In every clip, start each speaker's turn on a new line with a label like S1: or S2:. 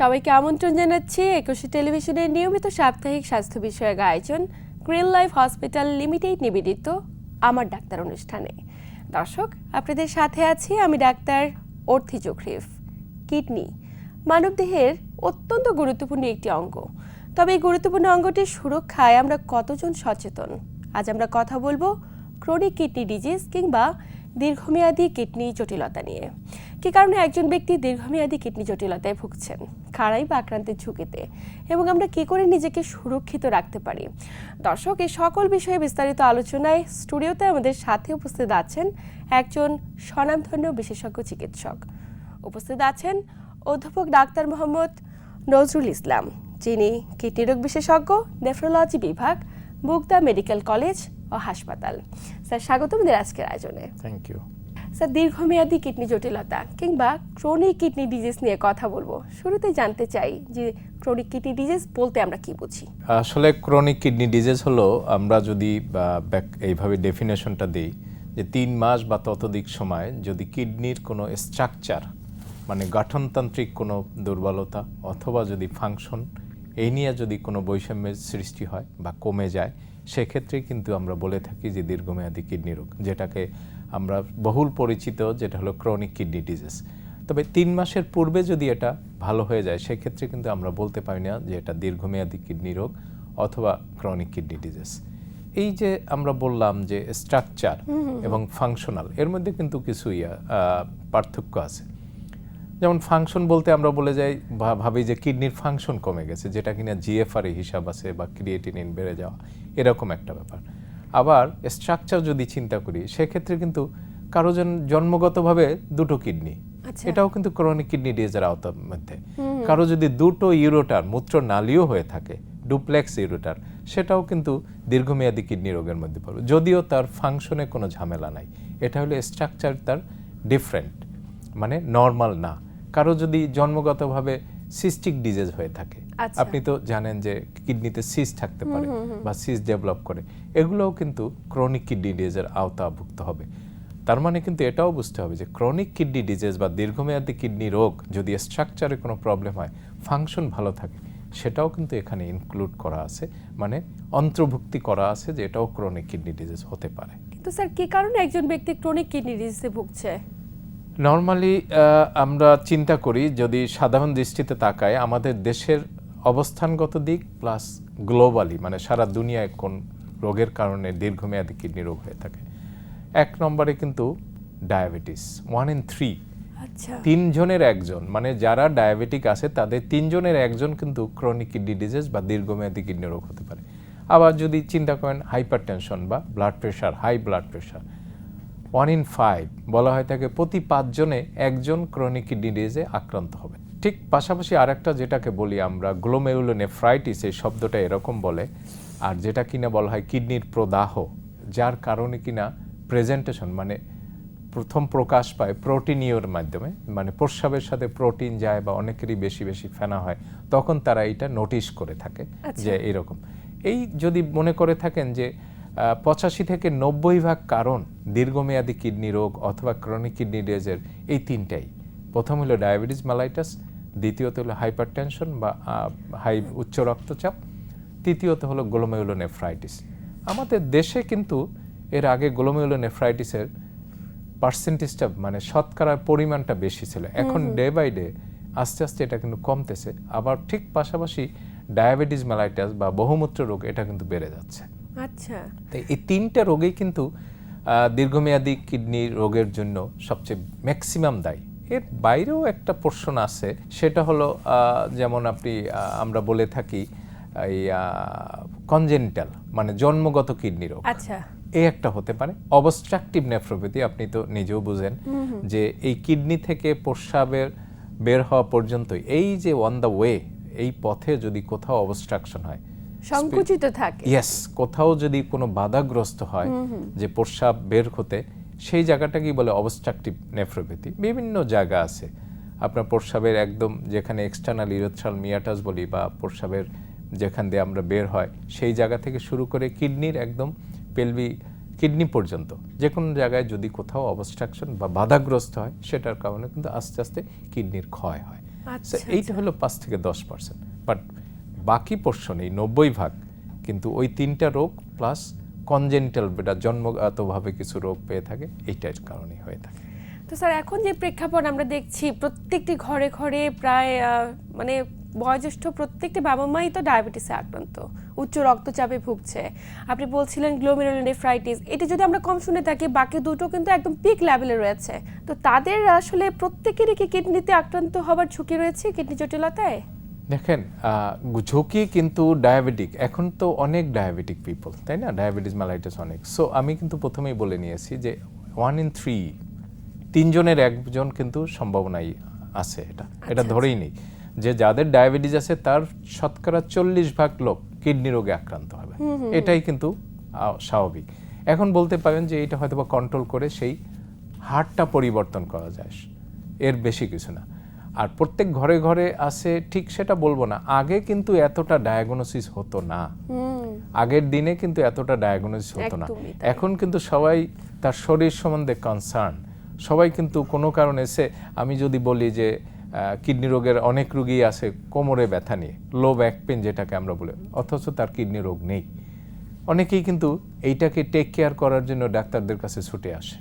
S1: সবাইকে আমন্ত্রণ জানাচ্ছি একুশে টেলিভিশনের নিয়মিত সাপ্তাহিক স্বাস্থ্য বিষয়ক আয়োজন গ্রিন লাইফ হসপিটাল লিমিটেড নিবেদিত আমার ডাক্তার অনুষ্ঠানে। দর্শক, আপনাদের সাথে আছি আমি ডাক্তার অর্থি জোখরিফ কিডনি, মানবদেহের অত্যন্ত গুরুত্বপূর্ণ একটি অঙ্গ। তবে এই গুরুত্বপূর্ণ অঙ্গটির সুরক্ষায় আমরা কতজন সচেতন? আজ আমরা কথা বলব ক্রনিক কিডনি ডিজিজ কিংবা দীর্ঘমেয়াদী কিডনি জটিলতা নিয়ে। কি কারণে একজন ব্যক্তি দীর্ঘমেয়াদী কিডনি জটিলতায় ভুগছেন? খাড়াই বা আক্রান্তের ঝুঁকিতে। এবং আমরা কি করে নিজেকে সুরক্ষিত রাখতে পারি? দর্শক, এই সকল বিষয়ে বিস্তারিত আলোচনায় স্টুডিওতে আমাদের সাথে উপস্থিত আছেন একজন স্বনামধন্য বিশেষজ্ঞ চিকিৎসক। উপস্থিত আছেন অধ্যাপক ডাক্তার মোহাম্মদ নজরুল ইসলাম, যিনি কিডনি রোগ বিশেষজ্ঞ, নেফ্রোলজি বিভাগ মুগদা মেডিকেল কলেজ হাসপাতাল। স্যার স্বাগত আমাদের আজকের আয়োজনে।
S2: থ্যাংক ইউ
S1: স্যার দীর্ঘমেয়াদী কিডনি জটিলতা কিংবা ক্রনিক কিডনি ডিজিজ নিয়ে কথা বলব। শুরুতে জানতে চাই যে ক্রনিক কিডনি ডিজিজ বলতে আমরা কি বুঝি?
S2: আসলে ক্রনিক কিডনি ডিজিজ হলো আমরা যদি এইভাবে ডেফিনেশনটা দিই যে তিন মাস বা ততোধিক সময় যদি কিডনির কোনো স্ট্রাকচার মানে গঠনতান্ত্রিক কোনো দুর্বলতা অথবা যদি ফাংশন এই নিয়ে যদি কোনো বৈষম্যের সৃষ্টি হয় বা কমে যায় সেক্ষেত্রে কিন্তু আমরা বলে থাকি যে দীর্ঘমেয়াদী কিডনি রোগ যেটাকে আমরা বহুল পরিচিত যেটা হলো ক্রনিক কিডনি ডিজিজ তবে তিন মাসের পূর্বে যদি এটা ভালো হয়ে যায় সেক্ষেত্রে কিন্তু আমরা বলতে পারি না যে এটা দীর্ঘমেয়াদী কিডনি রোগ অথবা ক্রনিক কিডনি ডিজিজ এই যে আমরা বললাম যে স্ট্রাকচার এবং ফাংশনাল এর মধ্যে কিন্তু কিছু ইয়া, পার্থক্য আছে। যেমন ফাংশন বলতে আমরা বলে যাই বা ভাবি যে কিডনির ফাংশন কমে গেছে যেটা কিনা জিএফআর হিসাব আছে বা ক্রিয়েটিনিন বেড়ে যাওয়া এরকম একটা ব্যাপার। আবার স্ট্রাকচার যদি চিন্তা করি সেক্ষেত্রে কিন্তু কারও জন জন্মগতভাবে দুটো কিডনি
S1: আচ্ছা।
S2: এটাও কিন্তু ক্রনিক কিডনি ডিজিজের আওতার মধ্যে। কারও যদি দুটো ইউরোটার মূত্র নালীও হয়ে থাকে ডুপ্লেক্স ইউরোটার সেটাও কিন্তু দীর্ঘমেয়াদী কিডনি রোগের মধ্যে পড়বে। যদিও তার ফাংশনে কোনো ঝামেলা নাই এটা হলো স্ট্রাকচার তার ডিফারেন্ট মানে নর্মাল না। কারও যদি জন্মগতভাবে সিস্টিক ডিজিজ হয়ে থাকে
S1: আচ্ছা।
S2: আপনি তো জানেন যে কিডনিতে সিস থাকতে পারে বা সিস ডেভেলপ করে। এগুলোও কিন্তু ক্রনিক কিডনি ডিজিজের আওতাভুক্ত হবে। তার মানে কিন্তু এটাও বুঝতে হবে যে ক্রনিক কিডনি ডিজিজ বা দীর্ঘমেয়াদী কিডনি রোগ যদি স্ট্রাকচারে কোনো প্রবলেম হয় ফাংশন ভালো থাকে সেটাও কিন্তু এখানে ইনক্লুড করা আছে। মানে অন্তর্ভুক্তি করা আছে যে এটাও ক্রনিক কিডনি ডিজিজ হতে পারে।
S1: কিন্তু স্যার কি কারণে একজন ব্যক্তি ক্রনিক কিডনি ডিজিজে ভুগছে?
S2: নর্মালি আমরা চিন্তা করি যদি সাধারণ দৃষ্টিতে তাকায় আমাদের দেশের অবস্থানগত দিক প্লাস গ্লোবালি মানে সারা দুনিয়ায় কোন রোগের কারণে দীর্ঘমেয়াদী কিডনি রোগ হয়ে থাকে। এক নম্বরে কিন্তু ডায়াবেটিস ওয়ান ইন থ্রি তিনজনের একজন মানে যারা ডায়াবেটিক আছে তাদের তিনজনের একজন কিন্তু ক্রনিক কিডনি ডিজিজ বা দীর্ঘমেয়াদী কিডনি রোগ হতে পারে। আবার যদি চিন্তা করেন হাইপার টেনশন বা blood pressure high blood pressure one in five বলা হয় থাকে প্রতি পাঁচজনে একজন ক্রনিক কিডনি ডিজিজে আক্রান্ত হবে ঠিক পাশাপাশি আরেকটা যেটাকে বলি আমরা গ্লোমেরুলোনেফ্রাইটিস এই শব্দটা এরকম বলে আর যেটা কিনা বলা হয় কিডনির প্রদাহ যার কারণে কিনা প্রেজেন্টেশন মানে প্রথম প্রকাশ পায় প্রোটিনিওর মাধ্যমে মানে প্রস্রাবের সাথে প্রোটিন যায় বা অনেকেরই বেশি বেশি ফেনা হয় তখন তারা এটা নোটিশ করে থাকে
S1: আচ্ছা।
S2: যে এরকম এই যদি মনে করে থাকেন যে পঁচাশি থেকে নব্বই ভাগ কারণ দীর্ঘমেয়াদী কিডনি রোগ অথবা ক্রনিক কিডনি ডিজিজের এই তিনটাই। প্রথম হলো ডায়াবেটিস মালাইটাস দ্বিতীয়ত হলো হাইপার টেনশন বা হাই উচ্চ রক্তচাপ তৃতীয়ত হলো গ্লোমেউলোনেফ্রাইটিস আমাদের দেশে কিন্তু এর আগে গ্লোমেউলোনেফ্রাইটিসের পার্সেন্টেজটা মানে শতকরার পরিমাণটা বেশি ছিল। এখন ডে বাই ডে আস্তে আস্তে এটা কিন্তু কমতেছে। আবার ঠিক পাশাপাশি ডায়াবেটিস মেলাইটাস বা বহুমূত্র রোগ এটা কিন্তু বেড়ে যাচ্ছে।
S1: আচ্ছা।
S2: এই তিনটা রোগেই কিন্তু দীর্ঘমেয়াদী কিডনি রোগের জন্য সবচেয়ে ম্যাক্সিমাম দায়ী। এর বাইরেও একটা পোর্শন আছে সেটা হলো আহ, যেমন আপনি আমরা বলে থাকি এই কনজেনিটাল মানে জন্মগত কিডনি রোগ।
S1: আচ্ছা।
S2: এই একটা হতে পারে। অবস্ট্রাকটিভ নেফ্রোপ্যাথি আপনি তো নিজেও বুঝেন যে এই কিডনি থেকে প্রস্রাবের বের হওয়া পর্যন্ত এই যে অন দ্য ওয়ে এই পথে যদি কোথাও অবস্ট্রাকশন হয়
S1: সংকুচিত থাকে।
S2: ইয়েস কোথাও যদি কোনো বাধাগ্রস্ত হয় যে প্রস্রাব বের হতে সেই জায়গাটাকেই বলে অবস্ট্রাকটিভ নেফ্রোপ্যাথি বিভিন্ন জায়গা আছে। আপনার প্রস্রাবের একদম যেখানে এক্সটার্নাল ইরোথ্রাল মিয়াটাস বলি বা প্রস্রাবের যেখান দিয়ে আমরা বের হয় সেই জায়গা থেকে শুরু করে কিডনির একদম পেলভি কিডনি পর্যন্ত। যে কোনো জায়গায় যদি কোথাও অবস্ট্রাকশন বা বাধাগ্রস্ত হয় সেটার কারণে কিন্তু আস্তে আস্তে কিডনির ক্ষয় হয়।
S1: আচ্ছা,
S2: এইটা হলো পাঁচ থেকে দশ পার্সেন্ট বাট বাকি পোর্শন এই নব্বই ভাগ কিন্তু ওই তিনটা রোগ প্লাস কনজেনিটাল বেটা জন্মগতভাবে কিছু রোগ পেয়ে থাকে, এইটার কারণেই হয়ে থাকে।
S1: তো স্যার, এখন যে প্রেক্ষাপট আমরা দেখছি, প্রত্যেকটি ঘরে ঘরে প্রায় মানে বয়োজ্যেষ্ঠ প্রত্যেকটি বাবা মাই তো ডায়াবেটিসে আক্রান্ত, উচ্চ রক্তচাপে ভুগছে। আপনি বলছিলেন গ্লোমেরুলোনেফ্রাইটিস এটা যদি আমরা কম শুনে থাকি, বাকি দুটো কিন্তু একদম পিক লেভেলে রয়েছে। তো তাদের আসলে প্রত্যেকেরই কি কিডনিতে আক্রান্ত হওয়ার ঝুঁকি রয়েছে কিডনি জটিলতায়?
S2: দেখেন ঝুঁকি কিন্তু ডায়াবেটিক। এখন তো অনেক ডায়াবেটিক পিপল তাই না? ডায়াবেটিস মালাইটাস অনেক। সো আমি কিন্তু প্রথমেই বলে নিয়েছি যে ওয়ান ইন থ্রি তিনজনের একজন কিন্তু সম্ভাবনাই আছে এটা। এটা ধরেই নেই। যে যাদের ডায়াবেটিস আছে তার শতকরা চল্লিশ ভাগ লোক কিডনি রোগে আক্রান্ত হবে। এটাই কিন্তু স্বাভাবিক। এখন বলতে পারেন যে এটা হয়তো কন্ট্রোল করে সেই হারটা পরিবর্তন করা যায়। এর বেশি কিছু না। আর প্রত্যেক ঘরে ঘরে আছে ঠিক সেটা বলব না। আগে কিন্তু এতটা ডায়াগনোসিস হতো না। আগের দিনে কিন্তু এতটা ডায়াগনোসিস হতো না। এখন কিন্তু সবাই তার শরীর সম্বন্ধে কনসার্ন সবাই কিন্তু কোনো কারণে সে আমি যদি বলি যে কিডনি রোগের অনেক রুগী আছে কোমরে ব্যথা নিয়ে লো ব্যাক পেন যেটাকে আমরা বলি অথচ তার কিডনি রোগ নেই। অনেকেই কিন্তু এইটাকে টেক কেয়ার করার জন্য ডাক্তারদের কাছে ছুটে আসে।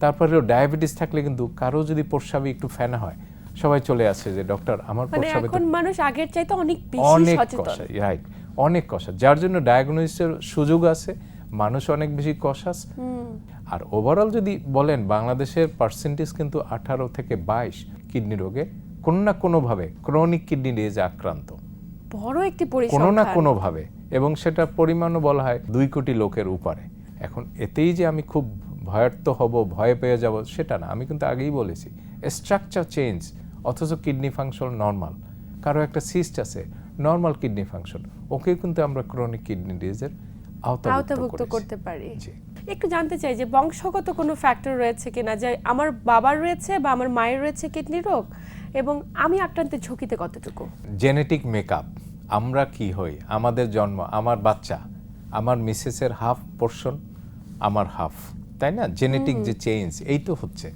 S2: তারপরেও ডায়াবেটিস থাকলে কিন্তু কারও যদি প্রস্রাবে একটু ফেনা হয় সবাই চলে আসে যে ডক্টর আমার
S1: মানে
S2: প্রস্রাবে
S1: এখন মানুষ আগের চাইতে অনেক বেশি
S2: অনেক
S1: সচেতন।
S2: রাইট অনেক কষা। যার জন্য ডায়াগনোসিসের সুযোগ আছে মানুষ অনেক বেশি কষাস। আর ওভারঅল যদি বলেন বাংলাদেশের পার্সেন্টেজ কিন্তু আঠারো থেকে বাইশ কিডনি রোগে কোনো না কোনোভাবে ক্রনিক কিডনি ডিজিজে আক্রান্ত।
S1: বড় একটি
S2: কোনো না কোনোভাবে। এবং সেটা পরিমাণও বলা হয় দুই কোটি লোকের উপরে। এখন এতেই যে আমি খুব ভয়ার্ত হব ভয় পেয়ে যাব সেটা না। আমি কিন্তু আগেই বলেছি স্ট্রাকচার চেঞ্জ অথচ কিডনি ফাংশন নর্মাল কারও একটা সিস্ট আছে নর্মাল কিডনি ফাংশন ওকে কিন্তু আমরা ক্রনিক কিডনি ডিজিজের আওতাভুক্ত
S1: আওতাভুক্ত করতে পারি। একটু জানতে চাই যে বংশগত কোনো ফ্যাক্টর রয়েছে কিনা? যে আমার বাবার রয়েছে বা আমার মায়ের রয়েছে কিডনি রোগ? এবং আমি আক্রান্তের ঝুঁকিতে কতটুকু?
S2: জেনেটিক মেকআপ আমরা কি হই? আমাদের জন্ম আমার বাচ্চা আমার মিসেসের হাফ পোর্শন আমার হাফ তাই না? জেনেটিক যে চেঞ্জ এই তো হচ্ছে।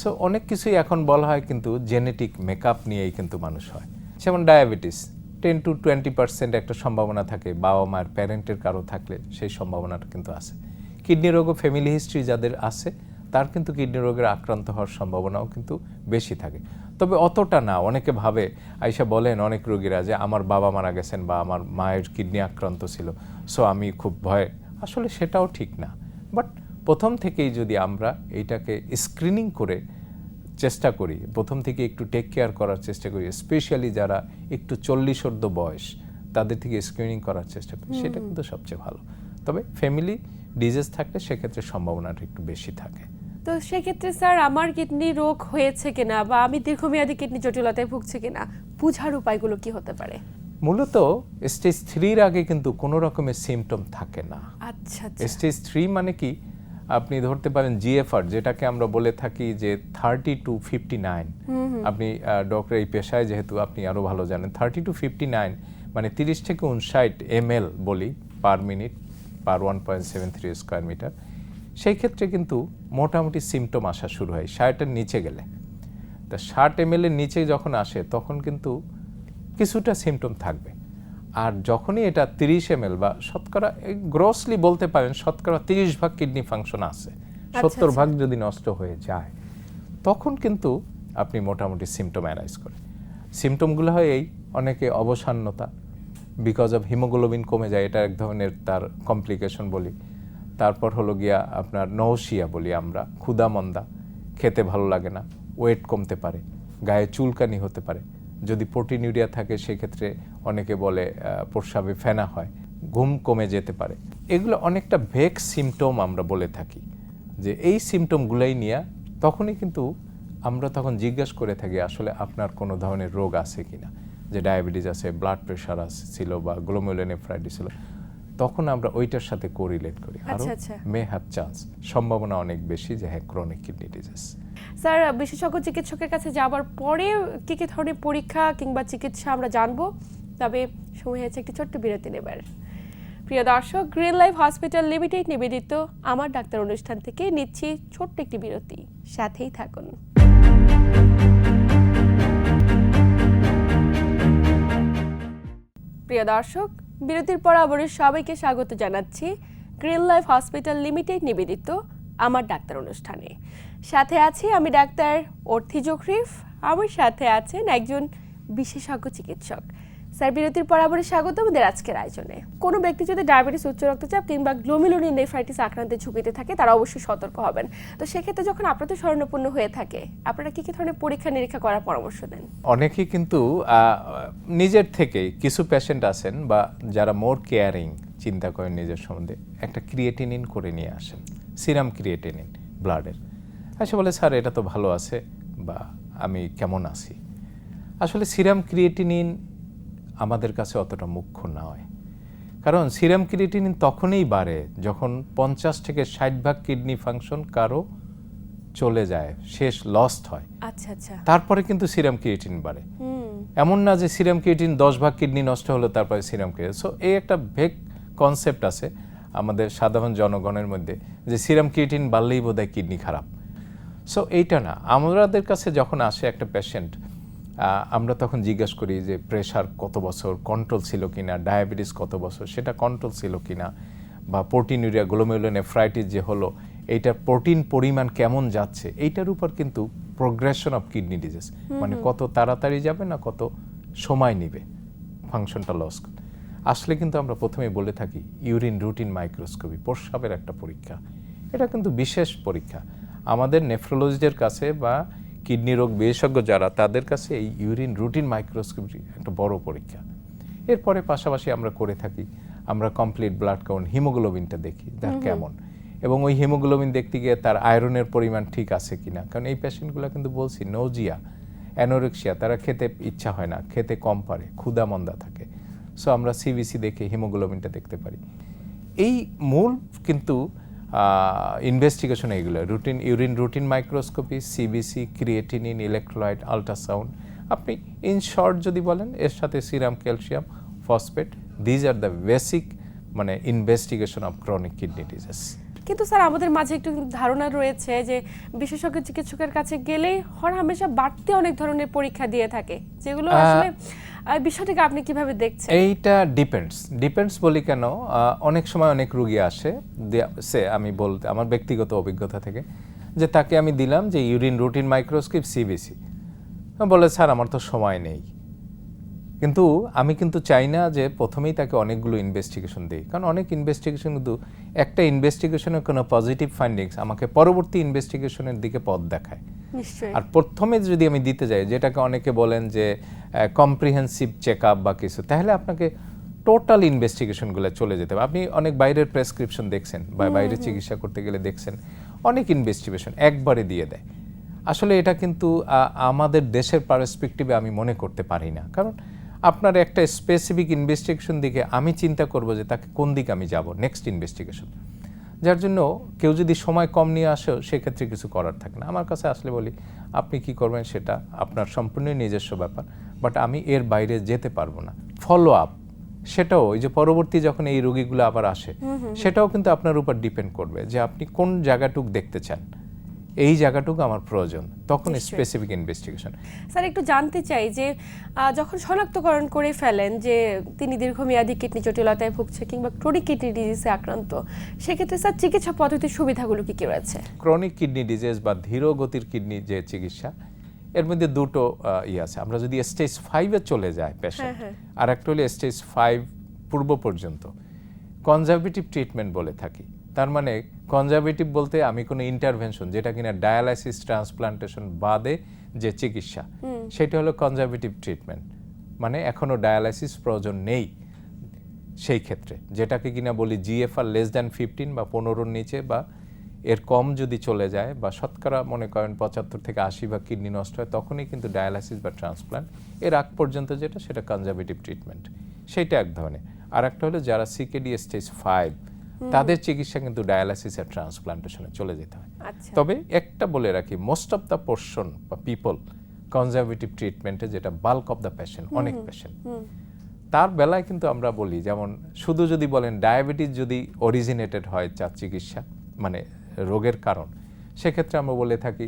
S2: সো অনেক কিছুই এখন বলা হয় কিন্তু জেনেটিক মেকআপ নিয়েই কিন্তু মানুষ হয়। যেমন diabetes ten to twenty percent একটা সম্ভাবনা থাকে বাবা মায়ের প্যারেন্টের কারও থাকলে সেই সম্ভাবনাটা কিন্তু আছে। কিডনি রোগও ফ্যামিলি হিস্ট্রি যাদের আছে তার কিন্তু কিডনি রোগের আক্রান্ত হওয়ার সম্ভাবনাও কিন্তু বেশি থাকে। তবে অতটা না অনেকে ভাবে আইসা বলেন অনেক রোগীরা যে আমার বাবা মারা গেছেন বা আমার মায়ের কিডনি আক্রান্ত ছিল সো আমি খুব ভয়। আসলে সেটাও ঠিক না। বাট প্রথম থেকেই যদি আমরা এইটাকে স্ক্রিনিং করে চেষ্টা করি প্রথম থেকে একটু টেক কেয়ার করার চেষ্টা করি স্পেশালি যারা একটু চল্লিশোর্ধ বয়স তাদের থেকে স্ক্রিনিং করার চেষ্টা করি সেটা কিন্তু সবচেয়ে ভালো। তবে ফ্যামিলি ডিজিজ থাকলে সেক্ষেত্রে সম্ভাবনাটা একটু বেশি থাকে।
S1: তো সেক্ষেত্রে স্যার আমার কিডনি রোগ হয়েছে কিনা বা আমি দীর্ঘমেয়াদী কিডনি জটিলতায় ভুগছি কিনা বুঝার উপায়গুলো কি হতে পারে?
S2: মূলত স্টেজ থ্রির আগে কিন্তু কোনো রকমের সিমটম থাকে না।
S1: আচ্ছা আচ্ছা।
S2: স্টেজ থ্রি মানে কি? আপনি ধরতে পারেন জিএফআর যেটাকে আমরা বলে থাকি যে থার্টি টু ফিফটি নাইন আপনি ডক্টর এই পেশায় যেহেতু আপনি আরও ভালো জানেন। থার্টি টু ফিফটি নাইন মানে তিরিশ থেকে উনষাট এম বলি per minute per one point seven three square metre সেই ক্ষেত্রে কিন্তু মোটামুটি সিমটম আসা শুরু হয় ষাটের নিচে গেলে। তা ষাট এম এর নিচে যখন আসে তখন কিন্তু কিছুটা সিমটম থাকবে। আর যখনই এটা তিরিশ এম বা শতকরা গ্রসলি বলতে পারেন শতকরা তিরিশ ভাগ কিডনি ফাংশন আছে। সত্তর
S1: আচ্ছা।
S2: ভাগ যদি নষ্ট হয়ে যায় তখন কিন্তু আপনি মোটামুটি সিমটম অ্যানালাইজ করেন। সিমটমগুলো হয় এই অনেকে অবসান্নতা বিকজ অফ হিমোগ্লোবিন কমে যায় এটা এক ধরনের তার কমপ্লিকেশন বলি। তারপর হলো গিয়া আপনার নৌসিয়া বলি আমরা ক্ষুদামন্দা খেতে ভালো লাগে না ওয়েট কমতে পারে গায়ে চুলকানি হতে পারে। যদি প্রোটিন ইউরিয়া থাকে, সেক্ষেত্রে অনেকে বলে প্রস্রাবে ফেনা হয়, ঘুম কমে যেতে পারে। এগুলো অনেকটা ভেক সিমটম আমরা বলে থাকি, যে এই সিমটমগুলাই নিয়ে তখনই কিন্তু আমরা তখন জিজ্ঞাসা করে থাকি, আসলে আপনার কোনো ধরনের রোগ আছে কিনা? যে ডায়াবেটিস আছে, ব্লাড প্রেশার আছে ছিল বা গ্লোমোলেনেফ্রাইটিস ছিল। তখন আমরা ওইটার সাথে কোরিলেট করি। আরও মে হ্যাভ চান্স সম্ভাবনা অনেক বেশি যে হ্যাঁ ক্রনিক কিডনি ডিজিজ
S1: স্যার বিশেষজ্ঞ চিকিৎসকের কাছে যাওয়ার পরে কি কি ধরনের পরীক্ষা কিংবা চিকিৎসা আমরা জানব? তবে সময় হয়েছে একটি ছোট্ট বিরতি নেবার। প্রিয় দর্শক গ্রিন লাইফ হসপিটাল লিমিটেড নিবেদিত আমার ডাক্তার অনুষ্ঠান থেকে নিচ্ছি ছোট্ট একটি বিরতি। সাথেই থাকুন। প্রিয় দর্শক বিরতির পর আবারও সবাইকে স্বাগত জানাচ্ছি। গ্রিন লাইফ হসপিটাল লিমিটেড নিবেদিত আমার ডাক্তার অনুষ্ঠানে। সাথে আছি আমি ডাক্তার অর্থি জখরিফ আমার সাথে আছেন একজন বিশেষজ্ঞ চিকিৎসক। স্যার বিরতির পর আবারও স্বাগত আমাদের আজকের আয়োজনে। কোনো ব্যক্তি যদি ডায়াবেটিস, উচ্চ রক্তচাপ কিংবা গ্লোমিলোনি নেফ্রাইটিস আক্রান্তের ঝুঁকিতে থাকে, তারা অবশ্যই সতর্ক হবেন। তো সেক্ষেত্রে যখন আপনাদের স্বর্ণপূর্ণ হয়ে থাকে, আপনারা কি কি ধরনের পরীক্ষা নিরীক্ষা করার পরামর্শ দেন?
S2: অনেকেই কিন্তু নিজের থেকে কিছু পেশেন্ট আছেন বা যারা মোর কেয়ারিং চিন্তা করেন নিজের সম্বন্ধে, একটা ক্রিয়েটিনিন করে নিয়ে আসেন। সিরাম ক্রিয়েটিনিন ব্লাডের আচ্ছা বলে, স্যার, এটা তো ভালো আছে বা আমি কেমন আছি? আসলে সিরাম ক্রিয়েটিনিন আমাদের কাছে অতটা মুখ্য নয়। কারণ সিরাম ক্রিয়েটিনিন তখনই বাড়ে যখন পঞ্চাশ থেকে ষাট ভাগ কিডনি ফাংশন কারও চলে যায় শেষ লস্ট হয়।
S1: আচ্ছা আচ্ছা।
S2: তারপরে কিন্তু সিরাম ক্রিয়েটিন বাড়ে। এমন না যে সিরাম ক্রিয়েটিন দশ ভাগ কিডনি নষ্ট হলো তারপরে সিরাম ক্রিয়েটিন। সো এই একটা ভেক কনসেপ্ট আছে আমাদের সাধারণ জনগণের মধ্যে যে সিরাম ক্রিয়েটিন বাড়লেই বোধহয় কিডনি খারাপ। সো এইটা না। আমাদের কাছে যখন আসে একটা পেশেন্ট আমরা তখন জিজ্ঞাসা করি যে প্রেশার কত বছর কন্ট্রোল ছিল কিনা ডায়াবেটিস কত বছর সেটা কন্ট্রোল ছিল কিনা বা প্রোটিনুরিয়া গ্লোমেরুলোনেফ্রাইটিস যে হলো এইটার প্রোটিন পরিমাণ কেমন যাচ্ছে এইটার উপর কিন্তু প্রোগ্রেশন অফ কিডনি ডিজিজ মানে কত তাড়াতাড়ি যাবে না কত সময় নেবে ফাংশনটা লস আসলে কিন্তু আমরা প্রথমেই বলে থাকি ইউরিন রুটিন মাইক্রোস্কোপি প্রস্রাবের একটা পরীক্ষা এটা কিন্তু বিশেষ পরীক্ষা। আমাদের নেফ্রোলজিদের কাছে বা কিডনি রোগ বিশেষজ্ঞ যারা তাদের কাছে এই ইউরিন রুটিন মাইক্রোস্কোপি একটা বড় পরীক্ষা। এরপরে পাশাপাশি আমরা করে থাকি আমরা কমপ্লিট ব্লাড কাউন্ট হিমোগ্লোবিনটা দেখি তার কেমন। এবং ওই হিমোগ্লোবিন দেখতে গিয়ে তার আয়রনের পরিমাণ ঠিক আছে কিনা কারণ এই পেশেন্টগুলো কিন্তু বলছি নৌজিয়া অ্যানোরেক্সিয়া তারা খেতে ইচ্ছা হয় না খেতে কম পারে ক্ষুদা মন্দা থাকে। সো আমরা সিবিসি দেখে হিমোগ্লোবিনটা দেখতে পারি। এই মূল কিন্তু ইনভেস্টিগেশন এইগুলো। Routine urine routine microscopy CBC creatinine electrolyte ultrasound আপনি ইন শর্ট যদি বলেন, এর সাথে serum calcium phosphate these are the basic মানে investigation of chronic kidney disease
S1: কিন্তু স্যার আমাদের মাঝে একটু ধারণা রয়েছে যে বিশেষজ্ঞ চিকিৎসকের কাছে গেলেই হর হামেশা বাড়তি অনেক ধরনের পরীক্ষা দিয়ে থাকে যেগুলো আসলে বিষয়টাকে আপনি কীভাবে দেখছেন?
S2: এইটা ডিপেন্ডস ডিপেন্ডস বলি কেন অনেক সময় অনেক রুগী আসে সে আমি বলতে আমার ব্যক্তিগত অভিজ্ঞতা থেকে যে তাকে আমি দিলাম যে ইউরিন রুটিন মাইক্রোস্কোপ সিবিসি বলে স্যার আমার তো সময় নেই। কিন্তু আমি কিন্তু চাই না যে প্রথমেই তাকে অনেকগুলো ইনভেস্টিগেশন দিই। কারণ অনেক ইনভেস্টিগেশন কিন্তু একটা ইনভেস্টিগেশনের কোনো পজিটিভ ফাইন্ডিংস আমাকে পরবর্তী ইনভেস্টিগেশনের দিকে পথ দেখায়। আর প্রথমে যদি আমি দিতে যাই যেটাকে অনেকে বলেন যে কম্প্রিহেন্সিভ চেক আপ বা কিছু তাহলে আপনাকে টোটাল ইনভেস্টিগেশনগুলো চলে যেতে হবে। আপনি অনেক বাইরের প্রেসক্রিপশন দেখছেন বা বাইরে চিকিৎসা করতে গেলে দেখছেন অনেক ইনভেস্টিগেশন একবারে দিয়ে দেয়। আসলে এটা কিন্তু আমাদের দেশের পারসপেক্টিভে আমি মনে করতে পারি না। কারণ আপনার একটা স্পেসিফিক ইনভেস্টিগেশন দিকে আমি চিন্তা করব যে তাকে কোন দিকে আমি যাব নেক্সট ইনভেস্টিগেশন যার জন্য কেউ যদি সময় কম নিয়ে আসেও সেক্ষেত্রে কিছু করার থাকে না। আমার কাছে আসলে বলি আপনি কি করবেন সেটা আপনার সম্পূর্ণই নিজস্ব ব্যাপার বাট আমি এর বাইরে যেতে পারব না। ফলো আপ সেটাও ওই যে পরবর্তী যখন এই রোগীগুলো আবার আসে সেটাও কিন্তু আপনার উপর ডিপেন্ড করবে যে আপনি কোন জায়গাটুক দেখতে চান। এই জায়গাটুকু আমার প্রয়োজন। তখন স্পেসিফিক ইনভেস্টিগেশন
S1: স্যার একটু জানতে চাই যে যখন শনাক্তকরণ করে ফেলেন যে তিনি দীর্ঘমেয়াদী কিডনি জটিলতায় ভুগছে কিংবা ক্রনিক কিডনি ডিজিজে আক্রান্ত সেক্ষেত্রে স্যার চিকিৎসা পদ্ধতির সুবিধাগুলো কি কি রয়েছে?
S2: ক্রনিক কিডনি ডিজিজ বা ধীর গতির কিডনি যে চিকিৎসা এর মধ্যে দুটো ইয়ে আছে। আমরা যদি স্টেজ ফাইভে চলে যায় পেশেন্ট। আর একটা হলো স্টেজ ফাইভ পূর্ব পর্যন্ত। কনজারভেটিভ ট্রিটমেন্ট বলে থাকি। তার মানে কনজারভেটিভ বলতে আমি কোনো ইন্টারভেনশন যেটা কিনা ডায়ালাইসিস ট্রান্সপ্লান্টেশন বাদে যে চিকিৎসা সেটা হলো কনজারভেটিভ ট্রিটমেন্ট মানে এখনও ডায়ালাইসিস প্রয়োজন নেই সেই ক্ষেত্রে যেটাকে কিনা বলি জিএফআর লেস দ্যান ফিফটিন বা পনেরোর নিচে বা এর কম যদি চলে যায় বা শতকরা মনে করেন পঁচাত্তর থেকে আশি বা কিডনি নষ্ট হয় তখনই কিন্তু ডায়ালাইসিস বা ট্রান্সপ্লান্ট এর আগ পর্যন্ত যেটা সেটা কনজারভেটিভ ট্রিটমেন্ট সেইটা এক ধরনের। আর একটা হলো যারা সিকেডি স্টেজ ফাইভ তাদের চিকিৎসা কিন্তু ডায়ালাইসিস আর ট্রান্সপ্লান্টেশনে চলে যেতে হয়।
S1: আচ্ছা।
S2: তবে একটা বলে রাখি মোস্ট অফ দ্য পোর্শন বা পিপল কনজারভেটিভ ট্রিটমেন্টে যেটা বাল্ক অফ দ্য পেশেন্ট অনেক পেশেন্ট তার বেলায় কিন্তু আমরা বলি যেমন শুধু যদি বলেন ডায়াবেটিস যদি অরিজিনেটেড হয় যার চিকিৎসা মানে রোগের কারণ সেক্ষেত্রে আমরা বলে থাকি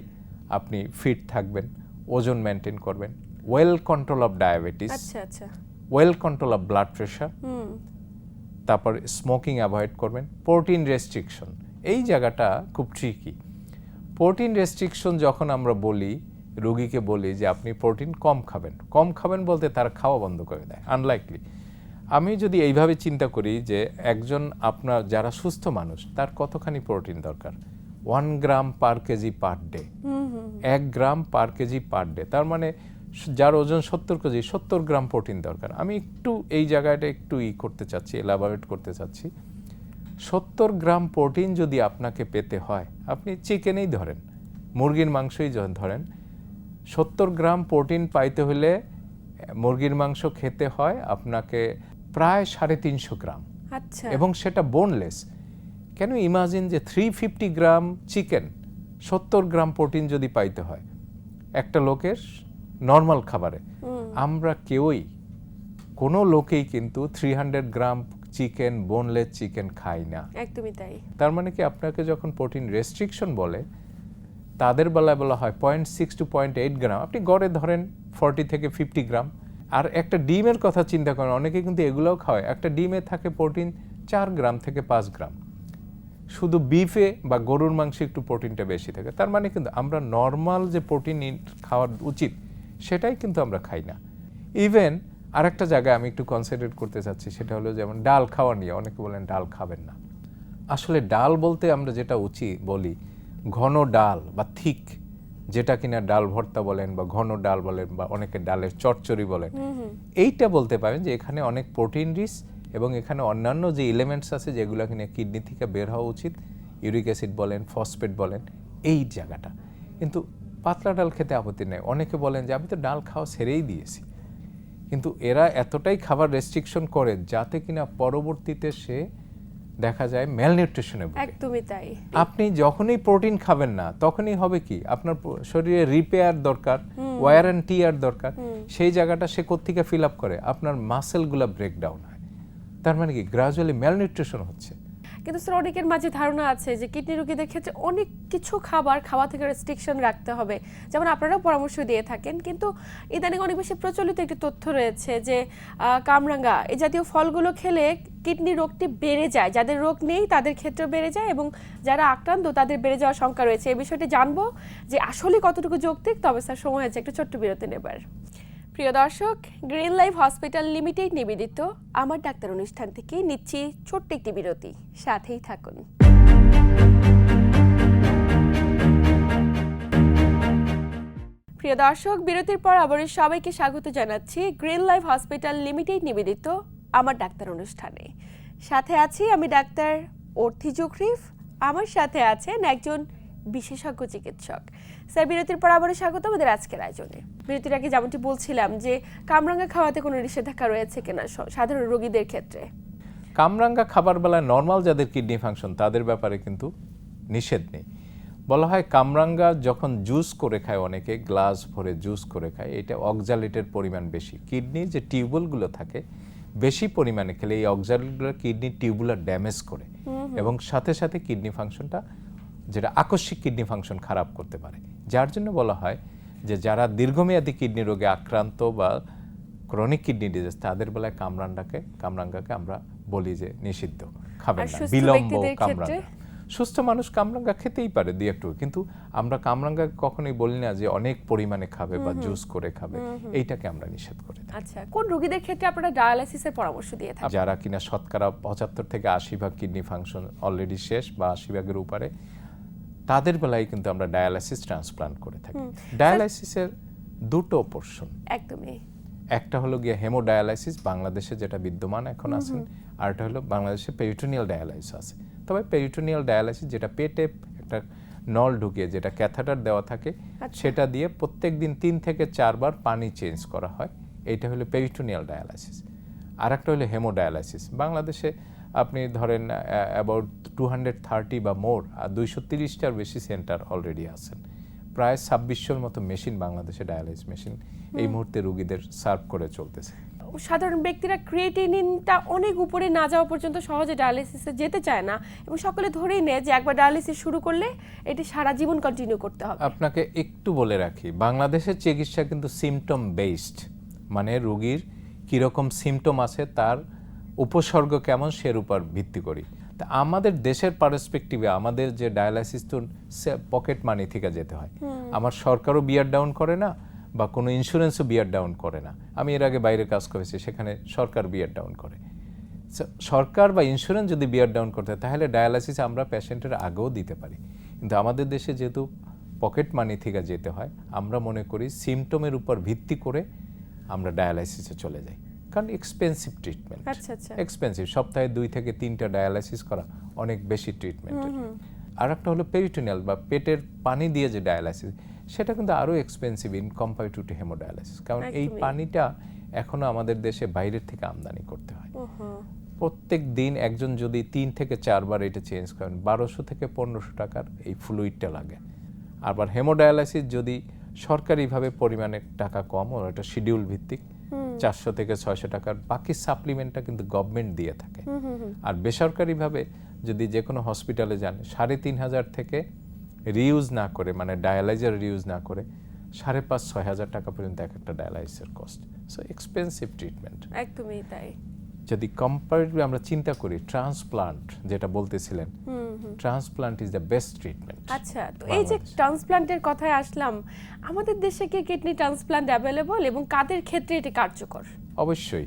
S2: আপনি ফিট থাকবেন ওজন মেনটেন করবেন well control of diabetes well control of blood pressure তারপর স্মোকিং অ্যাভয়েড করবেন প্রোটিন রেস্ট্রিকশন এই জায়গাটা খুব ট্রিকি প্রোটিন রেস্ট্রিকশন যখন আমরা বলি রোগীকে বলি যে আপনি প্রোটিন কম খাবেন কম খাবেন বলতে তার খাওয়া বন্ধ করে দেয় আনলাইকলি আমি যদি এইভাবে চিন্তা করি যে একজন আপনার যারা সুস্থ মানুষ তার কতখানি প্রোটিন দরকার? One gram per KG per day এক gram per KG per day তার মানে যার ওজন সত্তর কেজি সত্তর গ্রাম প্রোটিন দরকার। আমি একটু এই জায়গাটা একটু ই করতে চাচ্ছি এলাবোরেট করতে চাচ্ছি। সত্তর গ্রাম প্রোটিন যদি আপনাকে পেতে হয় আপনি চিকেনেই ধরেন মুরগির মাংসই ধরেন। সত্তর গ্রাম প্রোটিন পাইতে হলে মুরগির মাংস খেতে হয় আপনাকে প্রায় সাড়ে তিনশো গ্রাম।
S1: আচ্ছা।
S2: এবং সেটা বোনলেস কেন ইমাজিন যে থ্রি ফিফটি গ্রাম চিকেন সত্তর গ্রাম প্রোটিন যদি পাইতে হয় একটা লোকের নর্মাল খাবারে। আমরা কেউই কোনো লোকেই কিন্তু three hundred gram chicken boneless chicken খাই না।
S1: একদমই তাই।
S2: তার মানে কি আপনাকে যখন প্রোটিন রেস্ট্রিকশন বলে তাদের বেলায় বলা হয় point six to point eight gram আপনি গড়ে ধরেন ফর্টি থেকে ফিফটি গ্রাম আর একটা ডিমের কথা চিন্তা করেন অনেকে কিন্তু এগুলোও খাওয়ায়। একটা ডিমে থাকে প্রোটিন চার গ্রাম থেকে পাঁচ গ্রাম শুধু বিফে বা গরুর মাংসে একটু প্রোটিনটা বেশি থাকে। তার মানে কিন্তু আমরা নর্মাল যে প্রোটিন খাওয়া উচিত সেটাই কিন্তু আমরা খাই না। ইভেন আর একটা জায়গায় আমি একটু কনসেন্ট্রেট করতে চাচ্ছি সেটা হলো যেমন ডাল খাওয়া নিয়ে। অনেকে বলেন ডাল খাবেন না। আসলে ডাল বলতে আমরা যেটা উচিত বলি ঘন ডাল বা থিক যেটা কিনা ডাল ভর্তা বলেন বা ঘন ডাল বলেন বা অনেকে ডালের চচ্চড়ি বলেন। এইটা বলতে পারেন যে এখানে অনেক প্রোটিন রিচ এবং এখানে অন্যান্য যে এলিমেন্টস আছে যেগুলো কিনা কিডনি থেকে বের হওয়া উচিত ইউরিক অ্যাসিড বলেন ফসফেট বলেন এই জায়গাটা। কিন্তু পাতলা ডাল খেতে আপত্তি নেই। অনেকে বলেন যে আমি তো ডাল খাওয়া ছেড়েই দিয়েছি। কিন্তু এরা এতটাই খাবার রেস্ট্রিকশন করে যাতে কিনা পরবর্তীতে সে দেখা যায় ম্যালনিউট্রিশনে ভোগে।
S1: একদমই তাই।
S2: আপনি যখনই প্রোটিন খাবেন না তখনই হবে কি? আপনার শরীরে রিপেয়ার দরকার ওয়ার অ্যান্ড টিয়ার দরকার। সেই জায়গাটা সে কোত্থেকে ফিল আপ করে? আপনার মাসেলগুলো ব্রেকডাউন হয়। তার মানে কি? গ্রাজুয়ালি ম্যালনিউট্রিশন হচ্ছে।
S1: কিন্তু স্যার অনেকের মাঝে ধারণা আছে যে কিডনি রোগীদের ক্ষেত্রে অনেক কিছু খাবার, খাওয়া থেকে রেস্ট্রিকশন রাখতে হবে। যেমন আপনারাও পরামর্শ দিয়ে থাকেন, কিন্তু ইদানিং অনেক বেশি প্রচলিত একটি তথ্য রয়েছে যে কামরাঙ্গা এই জাতীয় ফলগুলো খেলে কিডনি রোগটি বেড়ে যায়। যাদের রোগ নেই তাদের ক্ষেত্রেও বেড়ে যায় এবং যারা আক্রান্ত তাদের বেড়ে যাওয়ার শঙ্কা রয়েছে। এই বিষয়টি জানব যে আসলে কতটুকু যৌক্তিক? তবে স্যার, সময় আছে, একটু ছোট্ট বিরতি নেবার। প্রিয় দর্শক গ্রিন লাইফ হসপিটাল লিমিটেড নিবেদিত আমার ডাক্তার অনুষ্ঠান থেকে নিচ্ছি ছোট্ট একটি বিরতি। সাথেই থাকুন। প্রিয় দর্শক, বিরতির পর আবারও সবাইকে স্বাগত জানাচ্ছি গ্রিন লাইফ হসপিটাল লিমিটেড নিবেদিত আমার ডাক্তার অনুষ্ঠানে। সাথে আছি আমি ডাক্তার অর্থি জুখরিফ আমার সাথে আছেন একজন বিশেষজ্ঞ চিকিৎসক। স্যার বিরতির পর আবারও স্বাগত আমাদের আজকের আয়োজনে। বিরতির আগে যেমনটি বলছিলাম যে কামরাঙ্গা খাওয়াতে কোনো নিষেধাজ্ঞা রয়েছে কিনা সাধারণ রোগীদের ক্ষেত্রে?
S2: কামরাঙ্গা খাবার বেলায় নর্মাল যাদের কিডনি ফাংশন তাদের ব্যাপারে কিন্তু নিষেধ নেই। বলা হয় কামরাঙ্গা যখন জুস করে খায় অনেকে গ্লাস ভরে জুস করে খায় এটা অক্সালেটের পরিমাণ বেশি। কিডনির যে টিউবওয়েলগুলো থাকে বেশি পরিমাণে খেলে এই অক্সালেটগুলো কিডনির টিউবুলার ড্যামেজ করে। এবং সাথে সাথে কিডনি ফাংশনটা যেটা আকস্মিক কিডনি ফাংশন খারাপ করতে পারে। যার জন্য বলা হয় যে যারা দীর্ঘমেয়াদী কিডনি রোগে আক্রান্ত বা ক্রনিক কিডনি ডিজিজ তাদের বেলায় কামরাঙ্গাকে কামরাঙ্গাকে আমরা বলি যে নিষিদ্ধ খাবেন না বিলম্ব কামরাঙ্গা। সুস্থ মানুষ কামরাঙ্গা খেতেই পারে দুই একটু কিন্তু আমরা কামরাঙ্গা কখনোই বলি না যে অনেক পরিমাণে খাবে বা জুস করে খাবে। এইটাকে আমরা নিষেধ করে দিই
S1: আচ্ছা কোন রোগীদের ক্ষেত্রে আপনারা ডায়ালাইসিসের পরামর্শ দিয়ে থাকেন?
S2: যারা কিনা শতকরা পঁচাত্তর থেকে আশি ভাগ কিডনি ফাংশন অলরেডি শেষ বা আশি ভাগের উপরে তাদের বেলায় কিন্তু আমরা ডায়ালাইসিস ট্রান্সপ্লান্ট করে থাকি। ডায়ালাইসিসের দুটো পোর্শন।
S1: একদমই।
S2: একটা হলো গিয়ে হেমোডায়ালাইসিস বাংলাদেশে যেটা বিদ্যমান এখন আছেন আরটা হলো বাংলাদেশে পেরিটোনিয়াল ডায়ালাইসিস আছে। তবে পেরিটোনিয়াল ডায়ালাইসিস যেটা পেটে একটা নল ঢুকিয়ে যেটা ক্যাথাটার দেওয়া থাকে সেটা দিয়ে প্রত্যেক দিন তিন থেকে চারবার পানি চেঞ্জ করা হয়। এইটা হলো পেরিটোনিয়াল ডায়ালাইসিস আর একটা হলো হেমোডায়ালাইসিস। বাংলাদেশে আপনি ধরেন অ্যাবাউট টু হান্ড্রেড থার্টি বা মোর আর দুইশো তিরিশটার বেশি সেন্টার অলরেডি আছেন। প্রায় ছাব্বিশশোর মতো মেশিন বাংলাদেশে ডায়ালাইস মেশিন এই মুহূর্তে রুগীদের সার্ভ করে চলতেছে।
S1: সাধারণ ব্যক্তিরা ক্রিয়েটিনিনটা অনেক উপরে না যাওয়া পর্যন্ত সহজে ডায়ালিসিসে যেতে চায় না এবং সকলে ধরেই নেয় যে একবার ডায়ালিসিস শুরু করলে এটি সারা জীবন কন্টিনিউ করতে হবে।
S2: আপনাকে একটু বলে রাখি বাংলাদেশের চিকিৎসা কিন্তু সিমটম বেসড মানে রোগীর কীরকম সিমটম আছে তার উপসর্গ কেমন সের উপর ভিত্তি করি। তা আমাদের দেশের পারসপেক্টিভে আমাদের যে ডায়ালাইসিস তো পকেট মানি থেকে যেতে হয়। আমার সরকারও বিয়ার ডাউন করে না বা কোনো ইন্স্যুরেন্সও বিয়ার ডাউন করে না। আমি এর আগে বাইরে কাজ করেছি সেখানে সরকার বিয়ার ডাউন করে। সরকার বা ইন্স্যুরেন্স যদি বিয়ার ডাউন করতে হয়, তাহলে ডায়ালাইসিস আমরা পেশেন্টের আগেও দিতে পারি। কিন্তু আমাদের দেশে যেহেতু পকেট মানি থেকে যেতে হয় আমরা মনে করি সিমটমের উপর ভিত্তি করে আমরা ডায়ালাইসিসে চলে যাই। কারণ এক্সপেন্সিভ ট্রিটমেন্ট
S1: আচ্ছা আচ্ছা।
S2: এক্সপেন্সিভ সপ্তাহে দুই থেকে তিনটা ডায়ালাইসিস করা অনেক বেশি ট্রিটমেন্ট আর একটা হলো পেরিটোনিয়াল বা পেটের পানি দিয়ে যে ডায়ালাইসিস সেটা কিন্তু আরও expensive in comparative to hemodialysis কারণ এই পানিটা এখনও আমাদের দেশে বাইরের থেকে আমদানি করতে হয়। প্রত্যেক দিন একজন যদি তিন থেকে চারবার এটা চেঞ্জ করেন বারোশো থেকে পনেরোশো টাকার এই ফ্লুইডটা লাগে। আবার হেমোডায়ালাইসিস যদি সরকারিভাবে পরিমাণে টাকা কম ও এটা শিডিউল ভিত্তিক চারশো থেকে ছয়শো টাকার বাকি সাপ্লিমেন্টটা কিন্তু গভর্নমেন্ট দিয়ে থাকে। আর বেসরকারিভাবে যদি যে কোনো হসপিটালে যান সাড়ে তিন হাজার থেকে রিউজ না করে মানে ডায়ালাইজার রিউজ না করে সাড়ে পাঁচ ছয় হাজার টাকা পর্যন্ত এক একটা ডায়ালাইসের কস্ট সো এক্সপেন্সিভ ট্রিটমেন্ট
S1: একদমই তাই।
S2: যদি কম্পারেটিভলি আমরা চিন্তা করি ট্রান্সপ্লান্ট যেটা বলতেছিলেন transplant is the best treatment
S1: আচ্ছা তো এই যে ট্রান্সপ্লান্টের কথায় আসলাম আমাদের দেশে কি কিডনি ট্রান্সপ্লান্ট অ্যাভেলেবল এবং কাদের ক্ষেত্রে এটি কার্যকর?
S2: অবশ্যই।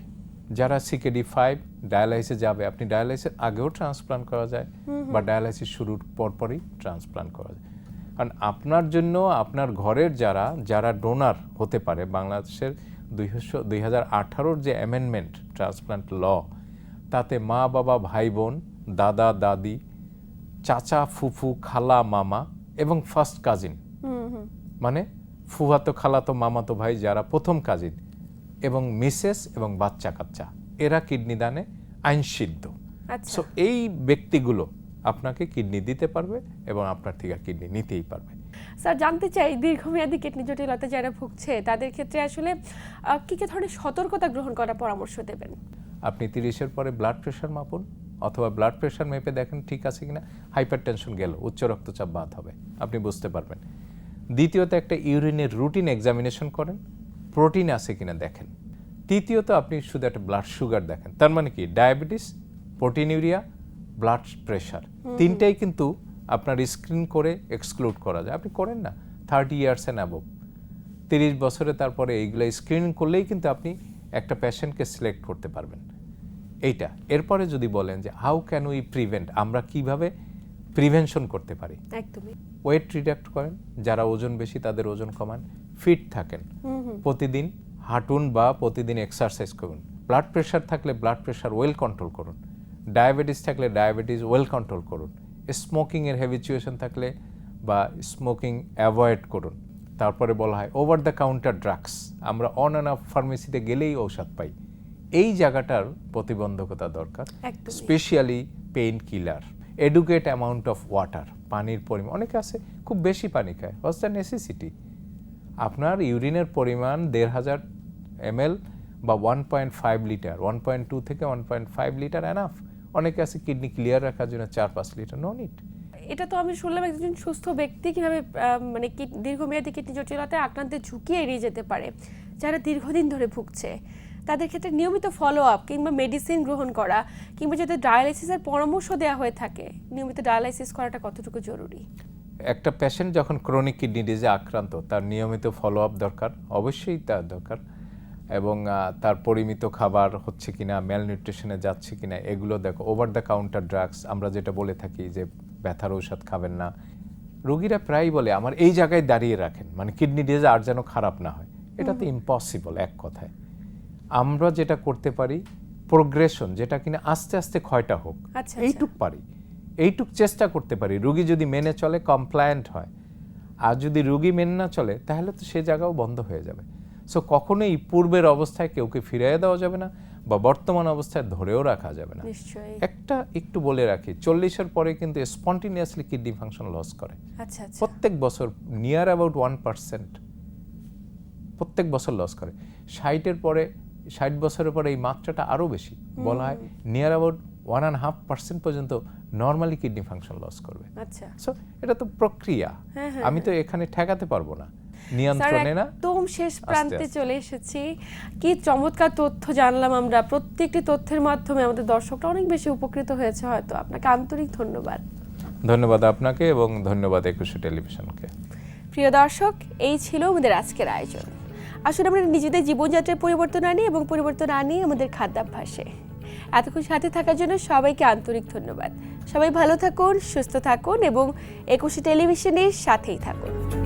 S2: যারা সিকেডি ফাইভ ডায়ালাইসিসে যাবে আপনি ডায়ালাইসিসের আগেও ট্রান্সপ্লান্ট করা যায় বা ডায়ালাইসিস শুরুর পরপরই ট্রান্সপ্লান্ট করা যায়। কারণ আপনার জন্য আপনার ঘরের যারা যারা ডোনার হতে পারে বাংলাদেশের দুইশো দুই হাজার আঠারোর যে অ্যামেন্ডমেন্ট ট্রান্সপ্লান্ট ল তাতে মা বাবা ভাই বোন দাদা দাদি চাচা ফুফু খালা মামা এবং ফার্স্ট কাজিন মানে ফুফাতো খালাতো মামাতো ভাই যারা প্রথম কাজিন এবং মিসেস এবং বাচ্চা কাচ্চা এরা কিডনি দানে আইনসিদ্ধ।
S1: আচ্ছা।
S2: সো এই ব্যক্তিগুলো আপনাকে কিডনি দিতে পারবে এবং আপনার থেকে কিডনি নিতেই পারবে।
S1: স্যার জানতে চাই দীর্ঘমেয়াদী কিডনি জটিলতা যারা ভুগছে তাদের ক্ষেত্রে আসলে কি কি ধরনের সতর্কতা গ্রহণ করার পরামর্শ দেবেন?
S2: আপনি তিরিশের পরে ব্লাড প্রেশার মাপুন অথবা ব্লাড প্রেশার মেপে দেখেন ঠিক আছে কিনা হাইপার টেনশন গেল উচ্চ রক্তচাপ বাদ হবে আপনি বুঝতে পারবেন। দ্বিতীয়ত একটা ইউরিনের রুটিন এক্সামিনেশন করেন প্রোটিন আছে কিনা দেখেন। তৃতীয়ত আপনি শুধু একটা ব্লাড সুগার দেখেন তার মানে কি diabetes protein urea blood pressure তিনটাই কিন্তু আপনার স্ক্রিন করে এক্সক্লুড করা যায়। আপনি করেন না। Thirty years and above. তিরিশ বছরে তারপরে এইগুলো স্ক্রিনিং করলেই কিন্তু আপনি একটা পেশেন্টকে সিলেক্ট করতে পারবেন। এইটা। এরপরে যদি বলেন যে হাউ ক্যান উই প্রিভেন্ট আমরা কীভাবে প্রিভেনশন করতে পারি?
S1: একদমই।
S2: ওয়েট রিডাক্ট করেন। যারা ওজন বেশি তাদের ওজন কমান। ফিট থাকেন। প্রতিদিন হাঁটুন বা প্রতিদিন এক্সারসাইজ করুন। ব্লাড প্রেশার থাকলে ব্লাড প্রেশার ওয়েল কন্ট্রোল করুন। ডায়াবেটিস থাকলে ডায়াবেটিস ওয়েল কন্ট্রোল করুন। স্মোকিংয়ের হ্যাবিচুয়েশন থাকলে বা স্মোকিং অ্যাভয়েড করুন। তারপরে বলা হয় ওভার দ্য কাউন্টার ড্রাগস আমরা অন অ্যান্ড অফ ফার্মেসিতে গেলেই ঔষধ পাই। এই জায়গাটার প্রতিবন্ধকতা দরকার। Specially painkiller educate amount of water পানির পরিমাণ। অনেকে আছে খুব বেশি পানি খায়। হোয়াটস দ্য নেসেসিটি আপনার ইউরিনের পরিমাণ দেড় হাজার এমএল বা one point five litre one point two থেকে one point five litre enough অনেকে আছে কিডনি ক্লিয়ার রাখার জন্য চার পাঁচ লিটার নন ইট
S1: এটা তো আমি শুনলাম একজন সুস্থ ব্যক্তি কীভাবে মানে দীর্ঘমেয়াদী কিডনি জটিলতায় আক্রান্তের ঝুঁকি এড়িয়ে যেতে পারে যারা দীর্ঘদিন ধরে ভুগছে। তাদের ক্ষেত্রে নিয়মিত ফলো আপ কিংবা মেডিসিন গ্রহণ করা কিংবা যদি ডায়ালাইসিসের পরামর্শ দেওয়া হয়ে থাকে নিয়মিত ডায়ালাইসিস করাটা কতটুকু জরুরি?
S2: একটা পেশেন্ট যখন ক্রনিক কিডনি ডিজে আক্রান্ত তার নিয়মিত ফলো আপ দরকার অবশ্যই তার দরকার। এবং তার পরিমিত খাবার হচ্ছে কিনা ম্যাল নিউট্রিশনে যাচ্ছে কিনা এগুলো দেখো ওভার দ্য কাউন্টার ড্রাগস আমরা যেটা বলে থাকি যে ব্যথার ঔষধ খাবেন না। রোগীরা প্রায়ই বলে আমার এই জায়গায় দাঁড়িয়ে রাখেন মানে কিডনি ডিজ আর যেন খারাপ না হয়। এটা তো ইম্পসিবল এক কথায়। আমরা যেটা করতে পারি প্রোগ্রেশন যেটা কিনা আস্তে আস্তে ক্ষয়টা হোক
S1: আচ্ছা, আচ্ছা।
S2: এইটুক পারি। এইটুক চেষ্টা করতে পারি রুগী যদি মেনে চলে কমপ্লায়েন্ট হয়। আর যদি রুগী মেনে না চলে তাহলে তো সে জায়গাও বন্ধ হয়ে যাবে। সো কখনোই পূর্বের অবস্থায় কেউকে ফিরিয়ে দেওয়া যাবে না বা বর্তমান অবস্থায় ধরেও রাখা যাবে না। একটা একটু বলে রাখি চল্লিশের পরে কিন্তু স্পন্টিনিয়াসলি কিডনি ফাংশন লস করে।
S1: আচ্ছা আচ্ছা।
S2: প্রত্যেক বছর নিয়ার অ্যাবাউট ওয়ান পার্সেন্ট প্রত্যেক বছর লস করে। ষাটের পরে ষাট বছরের পরে এই মাত্রাটা আরও বেশি। বলা হয় near about one and half percent পর্যন্ত নর্মালি কিডনি ফাংশন লস করবে।
S1: আচ্ছা।
S2: সো এটা তো প্রক্রিয়া।
S1: হ্যাঁ, হ্যাঁ,
S2: আমি তো এখানে ঠেকাতে পারব না। নিয়ন্ত্রণে না?
S1: একদম শেষ প্রান্তে চলে এসেছি। কি চমৎকার তথ্য জানলাম আমরা। প্রত্যেকটি তথ্যের মাধ্যমে আমাদের দর্শকরা অনেক বেশি উপকৃত হয়েছে হয়তো। আপনাকে আন্তরিক ধন্যবাদ।
S2: ধন্যবাদ আপনাকে এবং ধন্যবাদ একুশে টেলিভিশনকে।
S1: প্রিয় দর্শক এই ছিল আমাদের আজকের আয়োজন। আসলে আমরা নিজেদের জীবনযাত্রার পরিবর্তন আনি এবং পরিবর্তন আনি আমাদের খাদ্যাভ্যাসে। এতক্ষণ সাথে থাকার জন্য সবাইকে আন্তরিক ধন্যবাদ। সবাই ভালো থাকুন সুস্থ থাকুন এবং একুশে টেলিভিশনের সাথেই থাকুন।